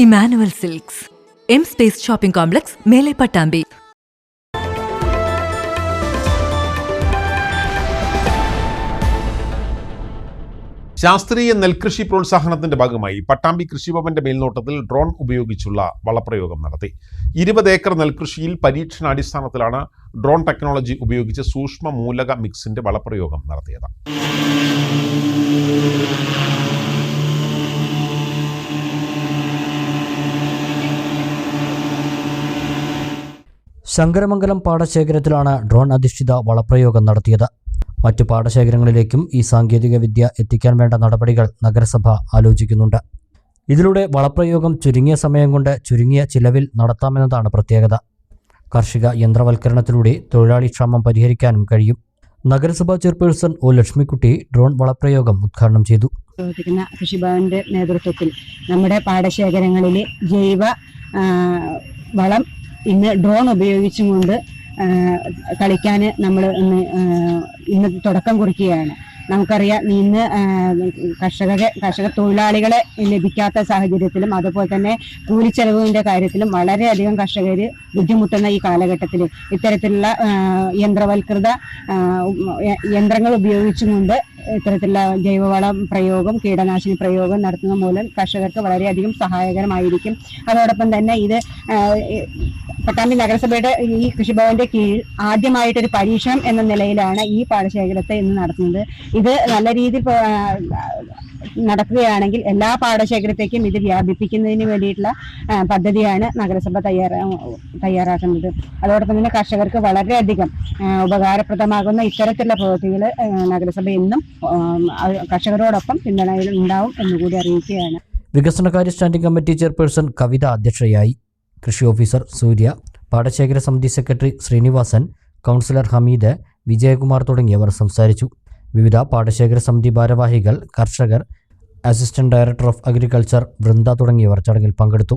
Emmanuel silks. M space shopping complex Mele Pattambi. ശാസ്ത്രീയ നെൽകൃഷി പ്രോത്സാഹനത്തിന്റെ ഭാഗമായി പട്ടാമ്പി കൃഷിഭവന്റെ മേൽനോട്ടത്തിൽ ഡ്രോൺ ഉപയോഗിച്ചുള്ള വളപ്രയോഗം നടത്തി. ഇരുപത് ഏക്കർ നെൽകൃഷിയിൽ പരീക്ഷണാടിസ്ഥാനത്തിലാണ് ഡ്രോൺ ടെക്നോളജി ഉപയോഗിച്ച് സൂക്ഷ്മ മൂലക മിക്സിന്റെ വളപ്രയോഗം നടത്തിയത്. ശങ്കരമംഗലം പാടശേഖരത്തിലാണ് ഡ്രോൺ അധിഷ്ഠിത വളപ്രയോഗം നടത്തിയത്. മറ്റു പാടശേഖരങ്ങളിലേക്കും ഈ സാങ്കേതിക വിദ്യ എത്തിക്കാൻ വേണ്ട നടപടികൾ നഗരസഭ ആലോചിക്കുന്നുണ്ട്. ഇതിലൂടെ വളപ്രയോഗം ചുരുങ്ങിയ സമയം കൊണ്ട് ചുരുങ്ങിയ ചിലവിൽ നടത്താമെന്നതാണ് പ്രത്യേകത. കാർഷിക യന്ത്രവൽക്കരണത്തിലൂടെ തൊഴിലാളി ക്ഷാമം പരിഹരിക്കാനും കഴിയും. നഗരസഭാ ചെയർപേഴ്സൺ ഒ. ലക്ഷ്മിക്കുട്ടി ഡ്രോൺ വളപ്രയോഗം ഉദ്ഘാടനം ചെയ്തു. കൃഷിഭവന്റെ നേതൃത്വത്തിൽ നമ്മുടെ പാടശേഖരങ്ങളിൽ ജൈവ വളം ഇന്ന് ഡ്രോൺ ഉപയോഗിച്ചും കൊണ്ട് കളിക്കാൻ നമ്മൾ ഇന്ന് ഇന്ന് തുടക്കം കുറിക്കുകയാണ്. നമുക്കറിയാം ഇന്ന് കർഷകരെ കർഷക തൊഴിലാളികളെ ലഭിക്കാത്ത സാഹചര്യത്തിലും അതുപോലെ തന്നെ കൂലിച്ചെലവിന്റെ കാര്യത്തിലും വളരെയധികം കർഷകർ ബുദ്ധിമുട്ടുന്ന ഈ കാലഘട്ടത്തിൽ ഇത്തരത്തിലുള്ള യന്ത്രവൽകൃത യന്ത്രങ്ങൾ ഉപയോഗിച്ചുകൊണ്ട് ഇത്തരത്തിലുള്ള ജൈവവളം പ്രയോഗം കീടനാശിനി പ്രയോഗം നടത്തുന്ന മൂലം കർഷകർക്ക് വളരെയധികം സഹായകരമായിരിക്കും. അതോടൊപ്പം തന്നെ ഇത് പട്ടാമ്പി നഗരസഭയുടെ ഈ കൃഷിഭവന്റെ കീഴിൽ ആദ്യമായിട്ടൊരു പരീക്ഷണം എന്ന നിലയിലാണ് ഈ പാടശേഖരത്തെ ഇന്ന് നടത്തുന്നത്. ഇത് നല്ല രീതിയിൽ നടക്കുകയാണെങ്കിൽ എല്ലാ പാടശേഖരത്തേക്കും ഇത് വ്യാപിപ്പിക്കുന്നതിന് വേണ്ടിയിട്ടുള്ള പദ്ധതിയാണ് നഗരസഭ തയ്യാറാ തയ്യാറാക്കുന്നത്. അതോടൊപ്പം തന്നെ കർഷകർക്ക് വളരെയധികം ഉപകാരപ്രദമാകുന്ന ഇത്തരത്തിലുള്ള പ്രവൃത്തികൾ നഗരസഭ എന്നും കർഷകരോടൊപ്പം പിന്തുണയിൽ ഉണ്ടാവും എന്നുകൂടി അറിയിക്കുകയാണ്. വികസനകാര്യ സ്റ്റാൻഡിംഗ് കമ്മിറ്റി ചെയർപേഴ്സൺ കവിത അധ്യക്ഷയായി. കൃഷി ഓഫീസർ സൂര്യ പാടശേഖര സമിതി സെക്രട്ടറി ശ്രീനിവാസൻ കൗൺസിലർ ഹമീദ് വിജയകുമാർ തുടങ്ങിയവർ സംസാരിച്ചു. വിവിധ പാടശേഖര സമിതി ഭാരവാഹികൾ കർഷകർ assistant director of agriculture Vrinda തുടങ്ങിയവർ ചടങ്ങിൽ പങ്കെടുത്തു.